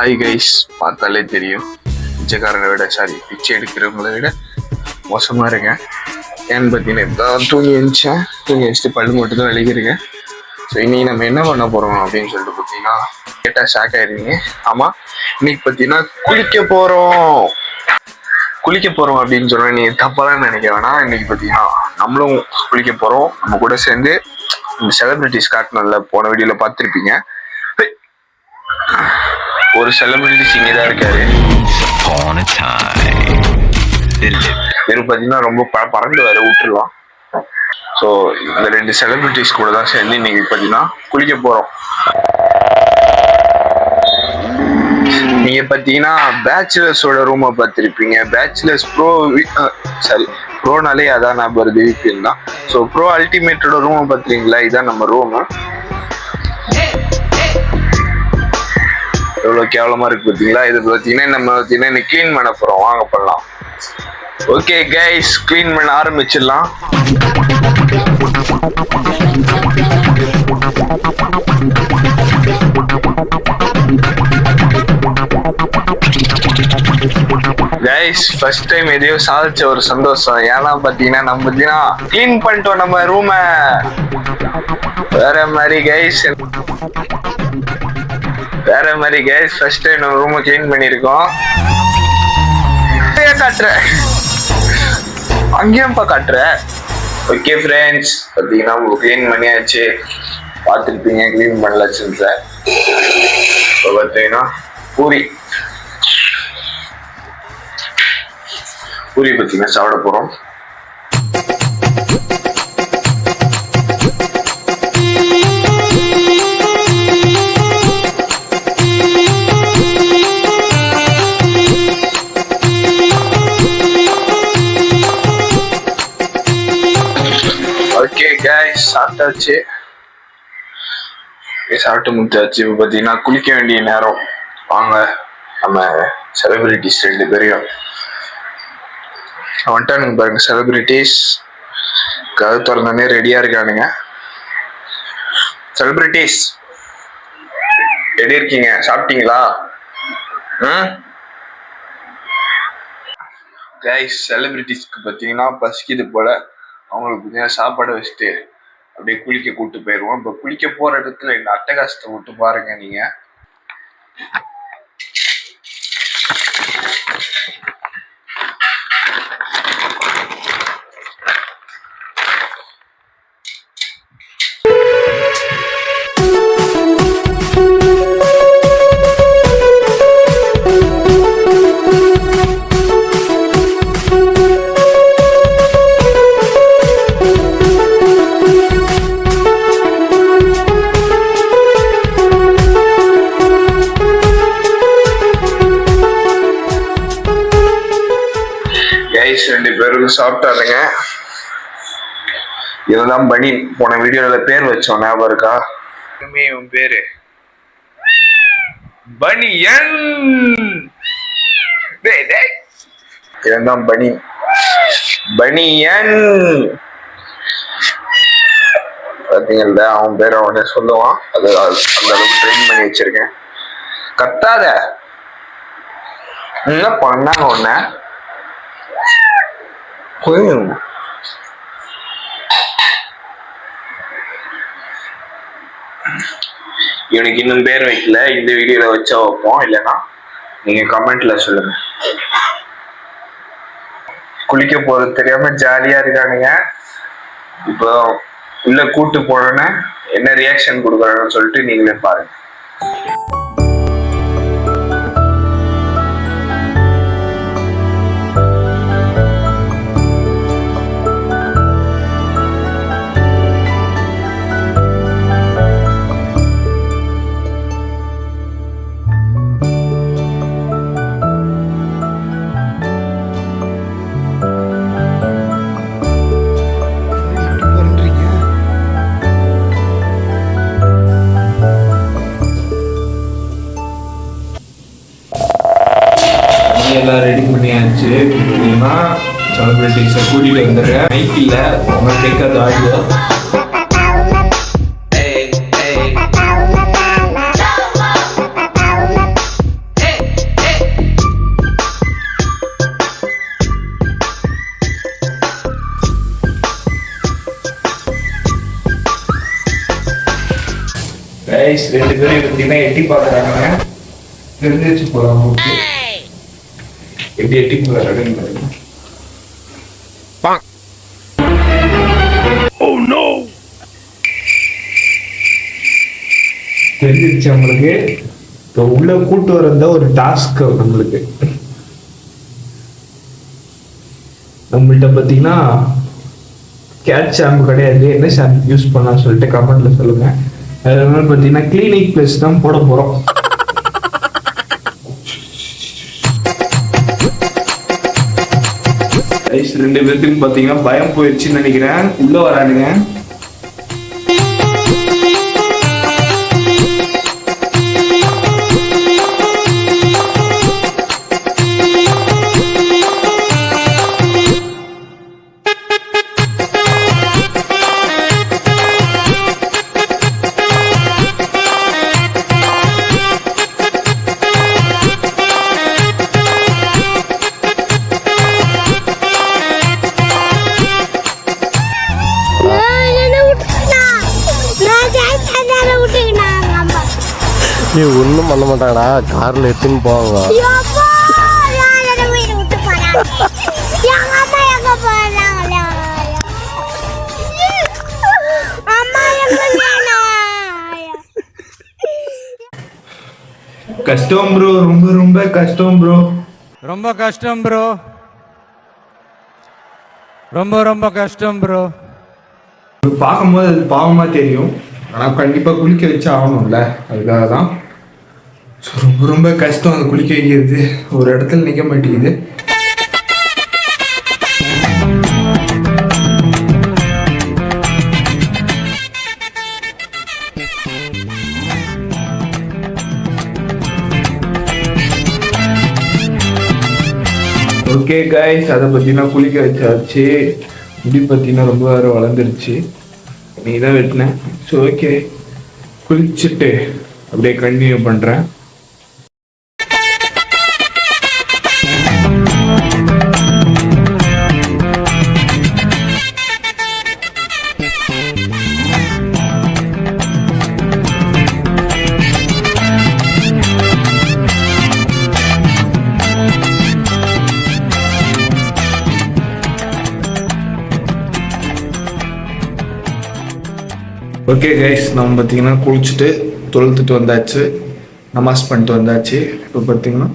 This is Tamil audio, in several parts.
ஹை கைஸ் பார்த்தாலே தெரியும். பிச்சைக்காரனை விட சாரி பிச்சை எடுக்கிறவங்கள விட மோசமாக இருக்கேன். ஏன்னு பார்த்தீங்கன்னா இப்போ தூங்கி எழுந்தேன் தூங்கி வச்சுட்டு பல்லு மட்டும் தான் விளைக்கிறேன் ஸோ இன்றைக்கி நம்ம என்ன பண்ண போகிறோம் அப்படின்னு சொல்லிட்டு பார்த்தீங்கன்னா கேட்டால் ஷாக் ஆயிருந்தீங்க ஆமாம் இன்னைக்கு பார்த்தீங்கன்னா குளிக்க போகிறோம் குளிக்க போகிறோம் அப்படின்னு சொன்னால் நீ தப்பாலாம் நினைக்க வேணாம். இன்னைக்கு பார்த்தீங்கன்னா நம்மளும் குளிக்க போகிறோம் நம்ம கூட சேர்ந்து இந்த செலிப்ரிட்டிஸ் காட்டினல போன வீடியோவில் பார்த்துருப்பீங்க. ஒரு செலிபிரிட்டிஸ் இங்கே தான் இருக்காரு. upon பார்த்தீங்கன்னா ரொம்ப ப பறந்து வர விட்டுருவான் ஸோ இந்த ரெண்டு செலிபிரிட்டிஸ் கூட தான் சேர்ந்து இன்னைக்கு பார்த்தீங்கன்னா குளிக்க போகிறோம் நீங்க பார்த்தீங்கன்னா பேச்சுலர்ஸோட ரூமை பார்த்துருப்பீங்க. பேச்சுலர்ஸ் ப்ரோ சாரி ப்ரோனாலே அதான் நான் வருது தான். ஸோ ப்ரோ அல்டிமேட்டோட ரூமை பார்த்துருங்களா இதான் நம்ம ரூமு எவ்வளோ கேவலமா இருக்கு பார்த்தீங்களா இது பார்த்தீங்கன்னா நம்ம பார்த்தீங்கன்னா இன்னைக்கு க்ளீன் பண்ண போகிறோம் வாங்க பண்ணலாம். ஓகே கைஸ் க்ளீன் பண்ண ஆரம்பிச்சிடலாம். கைஸ் ஃபர்ஸ்ட் டைம் எதையோ சாதிச்ச ஒரு சந்தோஷம். ஏன்னா பார்த்தீங்கன்னா நம்ம பார்த்தீங்கன்னா க்ளீன் பண்ணிட்டோம் நம்ம ரூமை வேற மாதிரி கைஸ் வேற மாதிரி கேஸ் ஃபர்ஸ்ட் டைம் நம்ம ரூமை க்ளீன் பண்ணியிருக்கோம். ஏன் காட்டுற அங்கேயும்ப்பா காட்டுற ஓகே ஃப்ரெண்ட்ஸ் பார்த்தீங்கன்னா உங்களுக்கு க்ளீன் பண்ணியாச்சு. பார்த்துருப்பீங்க க்ளீன் பண்ணல சின்ஸை இப்போ பார்த்தீங்கன்னா பூரி. பூரி பார்த்தீங்கன்னா சாப்பிட போகிறோம் சாப்பிட்டாச்சு. சாப்பிட்டு முடிச்சாச்சு. இப்போ பார்த்தீங்கன்னா குளிக்க வேண்டிய நேரம். வாங்க நம்ம செலிபிரிட்டிஸ் ரெண்டு பேரையும். வந்துட்டானுங்க பாருங்க செலிபிரிட்டிஸ் கதை திறந்தோடனே ரெடியாக இருக்கானுங்க. செலிபிரிட்டிஸ் எப்படி இருக்கீங்க? சாப்பிட்டீங்களா? ம்? கைஸ் செலிபிரிட்டிஸ்க்கு பார்த்தீங்கன்னா பசிக்குது போல. அவங்களுக்கு பார்த்தீங்கன்னா சாப்பாடு வச்சுட்டு அப்படியே குளிக்க கூட்டு போயிடுவோம் இப்போ குளிக்க போற இடத்துல இந்த அட்டகாசத்தை விட்டு பாருங்க நீங்க. சாப்பிட்டாருங்க. இதுதான் பனி. போன வீடியோல பேர் வச்சோம். ஞாபகம் இருக்கா? உன் பேரு. பனியன். இதுதான் பனி. பனியன். பாத்தீங்கல்ல அவன் பேர் அவனே சொல்லுவான். அது அது- அந்த அளவுக்கு ட்ரெயின் பண்ணி வச்சிருக்கேன். கத்தாத. என்ன பண்ணாங்க உன்ன? புரியும் இவனுக்கு இன்னும் பேர் வைக்கல. இந்த வீடியோல வச்சா வைப்போம் இல்லைன்னா நீங்க கமெண்ட்ல சொல்லுங்க. குளிக்க போறது தெரியாம ஜாலியா இருக்கானுங்க. இப்போ உள்ள கூட்டு போனோன்னு என்ன ரியாக்ஷன் கொடுக்குறாங்கன்னு சொல்லிட்டு நீங்களே பாருங்க. எல்லாம் ரெடி பண்ணியாச்சு. அப்படின்னா செலிபிரிட்டிஸை கூட்டிகிட்டு வந்துடுறேன் மைக் இல்லை. உங்களுக்கு கேட்காத ஆடியோ ரெண்டு பேரும் எட்டி பார்க்குறாங்க. தெரிஞ்சு போகலாம் எப்படி எட்டி போகிறாருன்னு பாருங்க தெரிஞ்சிருச்சு அவங்களுக்கு. இப்போ உள்ள கூட்டு வரத ஒரு டாஸ்க் நம்மளுக்கு நம்மள்ட்ட பார்த்தீங்கன்னா கேட் ஷாம்பு கிடையாது. என்ன ஷாம்பு யூஸ் பண்ணலாம் சொல்லிட்டு கமெண்ட்ல சொல்லுங்க. அது மாதிரி பார்த்தீங்கன்னா கிளினிக் ப்ளஸ் தான் போட போகிறோம் ரெண்டு பேர்த்துக்கும் பார்த்தீங்கன்னா பயம் போயிடுச்சுன்னு நினைக்கிறேன். உள்ள வரானுங்க. நீ ஒன்றும் பண்ண மாட்டாங்கடா. காரில் எடுத்துன்னு போவாங்க. யப்பா நான் என்ன வீடு விட்டு போறாங்க? எங்க அம்மா எங்க போறாங்க? அம்மா எங்க வேணாம் கஷ்டம் ப்ரோ ரொம்ப ரொம்ப கஷ்டம் ப்ரோ ரொம்ப கஷ்டம் ப்ரோ ரொம்ப ரொம்ப கஷ்டம் ப்ரோ பார்க்கும்போது அது பாவமா தெரியும். ஆனால் கண்டிப்பாக குளிக்க வச்சு ஆகணும்ல. அதுக்காக தான் ஸோ ரொம்ப ரொம்ப கஷ்டம் அது குளிக்க வைக்கிறது. ஒரு இடத்துல நிற்க மாட்டேங்குது. ஓகே கைஸ் அதை பற்றினா குளிக்க வச்சாச்சு. முடி பார்த்தீங்கன்னா ரொம்ப வேறு வளர்ந்துருச்சு. நீ தான் வெட்டினேன் ஸோ ஓகே குளிச்சுட்டு அப்படியே கண்டினியூ பண்ணுறேன் ஓகே கைஸ் நம்ம பார்த்தீங்கன்னா குளிச்சுட்டு தொழுத்துட்டு வந்தாச்சு நமாஸ் பண்ணிட்டு வந்தாச்சு. இப்போ பார்த்தீங்கன்னா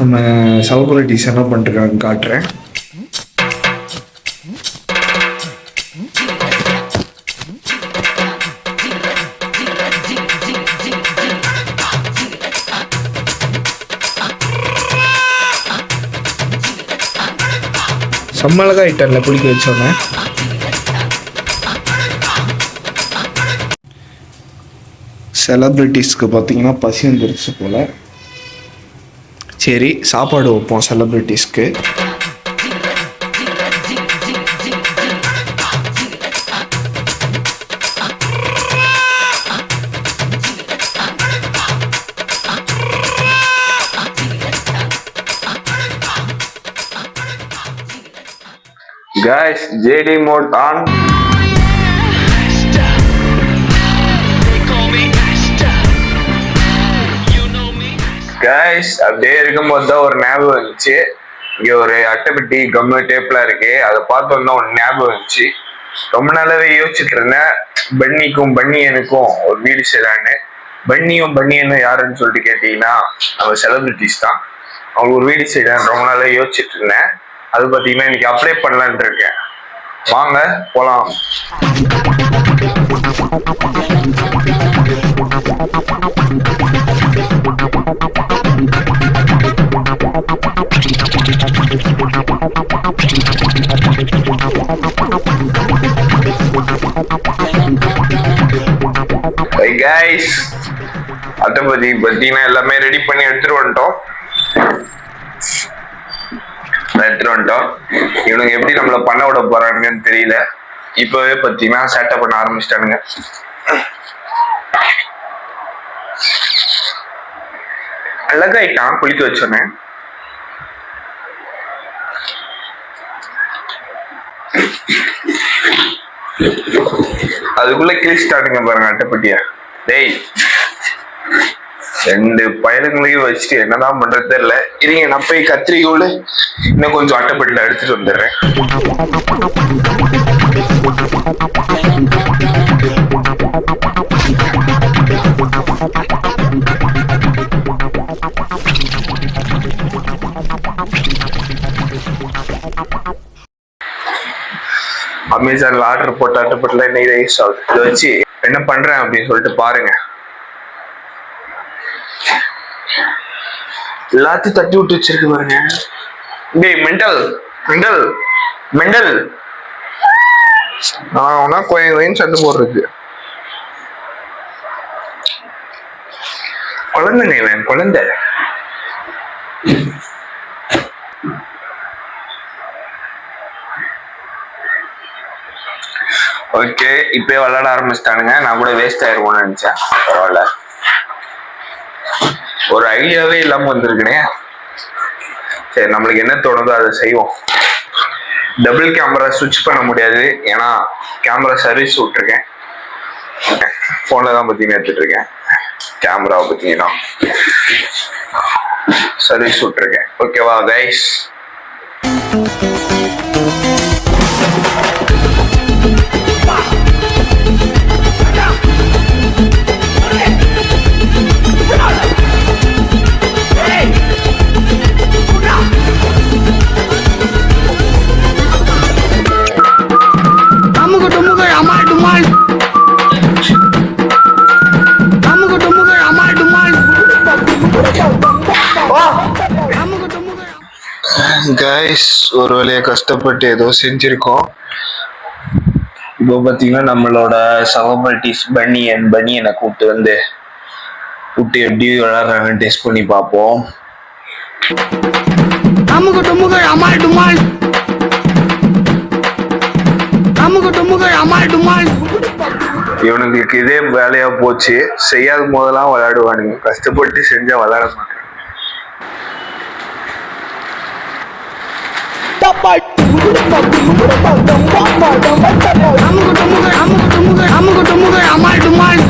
நம்ம செலிபிரிட்டிஸ் என்ன பண்ணிருக்காங்க காட்டுறேன். செம்மழகா ஐட்டரில் குளிக்க வச்சோன்னே. செலப்ரிட்டிஸ்க்கு பார்த்தீங்கன்னா பசி வந்துருச்சு போல் சரி சாப்பாடு வைப்போம் செலப்ரிட்டிஸ்க்கு Guys, JD mode on. Guys அப்படியே இருக்கும்போது தான் ஒரு ஞாபகம் வந்துச்சு. இங்கே ஒரு அட்டைப்பெட்டி கம்மு டேப்லாம் இருக்கு. அதை பார்த்தோன்னா ஒரு ஞாபகம் வந்துச்சு. ரொம்ப நாளாவே யோசிச்சுட்டு இருந்தேன். பன்னிக்கும் பன்னியனுக்கும் ஒரு வீடு செய்யலான்னு. பன்னியும் பன்னியனும் யாருன்னு சொல்லிட்டு கேட்டீங்கன்னா நம்ம செலிபிரிட்டிஸ் தான். அவங்க ஒரு வீடு செய்யலான்னு ரொம்ப நாளாக யோசிச்சுட்டு இருந்தேன். அது பார்த்தீங்கன்னா இன்னைக்கு அப்ளை பண்ணலான் இருக்கேன். வாங்க போலாம். கைஸ் அட்டபதி பார்த்தீங்கன்னா எல்லாமே ரெடி பண்ணி எடுத்துட்டு வந்துட்டோம். எடுத்துட்டு வந்துட்டோம். இவனுங்க எப்படி நம்மள பண்ண விட போறானுங்கன்னு தெரியல. இப்பவே பார்த்தீங்கன்னா செட்டப் பண்ண ஆரம்பிச்சிட்டானுங்க. அழகாயிட்டான் குளிக்க வச்சோன்னே அதுக்குள்ள கிழிச்சிட்டானுங்க பாருங்க அட்டைப்பட்டிய. டேய் ரெண்டு பயலுங்களையும் வச்சுட்டு என்னதான் பண்றது தெரியல. இருங்க நான் போய் கத்திரிக்கோடு இன்னும் கொஞ்சம் அட்டைப்பட்டில எடுத்துட்டு வந்துடுறேன். அமேசான்ல ஆர்டர் போட்ட அட்டைப்பட்டில இன்னைக்கு ரைஸ் ஆகுது இதை வச்சு என்ன பண்றேன் அப்படின்னு சொல்லிட்டு பாருங்க. எல்லாத்தையும் தட்டி விட்டு வச்சிருக்கு பாருங்க. டேய் மெண்டல் மெண்டல் மெண்டல். நான் அவனா கோயம் கோயின்னு சண்டை போடுறது. குழந்தைங்க இவன் குழந்தை. ஓகே இப்பயே விளாட ஆரம்பிச்சிட்டானுங்க. நான் கூட வேஸ்ட் ஆயிருக்கும்னு நினைச்சேன். பரவாயில்ல. ஒரு ஐடியாவே இல்லாம வந்திருக்கனே. சரி நம்மளுக்கு என்ன தோணுதோ அதை செய்வோம். டபுள் கேமரா சுவிட்ச் பண்ண முடியாது. ஏன்னா கேமரா சர்வீஸ் விட்டுருக்கேன். ஃபோனில் தான் பார்த்தீங்கன்னா எடுத்துட்டு இருக்கேன் கேமராவை பார்த்தீங்கன்னா சர்வீஸ் விட்டுருக்கேன். ஓகேவா கைஸ் கைஸ் ஒரு வழியாக கஷ்டப்பட்டு ஏதோ செஞ்சிருக்கோம். இப்போ பார்த்தீங்கன்னா நம்மளோட சகோபல்டிஸ் பனியன் பனியனை கூப்பிட்டு வந்து கூப்பிட்டு எப்படி விளாட்றாங்கன்னு டெஸ்ட் பண்ணி பார்ப்போம். அமுகு டுமுகு அமால் டுமால். அமுகு டுமுகு அமால் டுமால். இவனுங்களுக்கு இதே வேலையா போச்சு. செய்யாத போதெல்லாம் விளையாடுவானுங்க. கஷ்டப்பட்டு செஞ்சா விளையாட மாட்டாங்க. அம்மாள் டுமாள்